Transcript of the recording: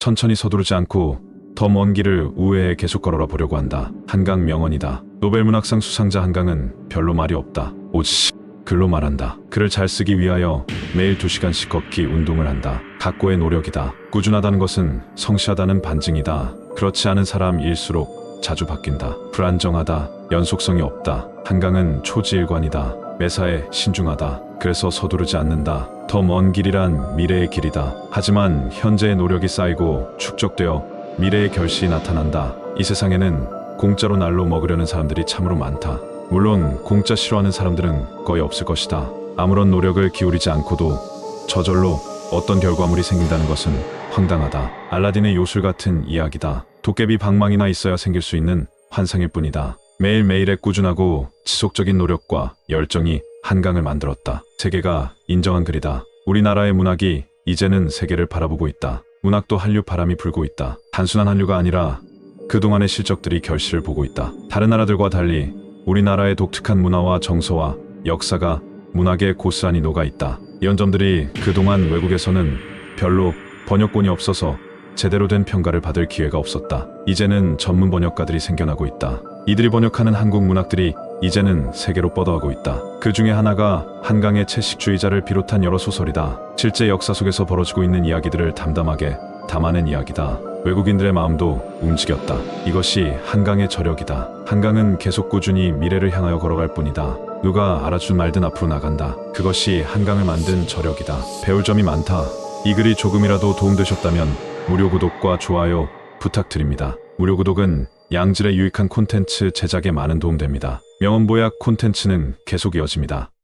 천천히 서두르지 않고 더 먼 길을 우회해 계속 걸어라 보려고 한다. 한강 명언이다. 노벨문학상 수상자 한강은 별로 말이 없다. 오지 글로 말한다. 글을 잘 쓰기 위하여 매일 2시간씩 걷기 운동을 한다. 각고의 노력이다. 꾸준하다는 것은 성실하다는 반증이다. 그렇지 않은 사람일수록 자주 바뀐다. 불안정하다. 연속성이 없다. 한강은 초지일관이다. 매사에 신중하다. 그래서 서두르지 않는다. 더 먼 길이란 미래의 길이다. 하지만 현재의 노력이 쌓이고 축적되어 미래의 결실이 나타난다. 이 세상에는 공짜로 날로 먹으려는 사람들이 참으로 많다. 물론 공짜 싫어하는 사람들은 거의 없을 것이다. 아무런 노력을 기울이지 않고도 저절로 어떤 결과물이 생긴다는 것은 황당하다. 알라딘의 요술 같은 이야기다. 도깨비 방망이나 있어야 생길 수 있는 환상일 뿐이다. 매일매일의 꾸준하고 지속적인 노력과 열정이 한강을 만들었다. 세계가 인정한 글이다. 우리나라의 문학이 이제는 세계를 바라보고 있다. 문학도 한류 바람이 불고 있다. 단순한 한류가 아니라 그동안의 실적들이 결실을 보고 있다. 다른 나라들과 달리 우리나라의 독특한 문화와 정서와 역사가 문학에 고스란히 녹아 있다. 이런 점들이 그동안 외국에서는 별로 번역본이 없어서 제대로 된 평가를 받을 기회가 없었다. 이제는 전문 번역가들이 생겨나고 있다. 이들이 번역하는 한국 문학들이 이제는 세계로 뻗어가고 있다. 그 중에 하나가 한강의 채식주의자를 비롯한 여러 소설이다. 실제 역사 속에서 벌어지고 있는 이야기들을 담담하게 담아낸 이야기다. 외국인들의 마음도 움직였다. 이것이 한강의 저력이다. 한강은 계속 꾸준히 미래를 향하여 걸어갈 뿐이다. 누가 알아준 말든 앞으로 나간다. 그것이 한강을 만든 저력이다. 배울 점이 많다. 이 글이 조금이라도 도움되셨다면 무료 구독과 좋아요 부탁드립니다. 무료 구독은 양질의 유익한 콘텐츠 제작에 많은 도움됩니다. 명언보약 콘텐츠는 계속 이어집니다.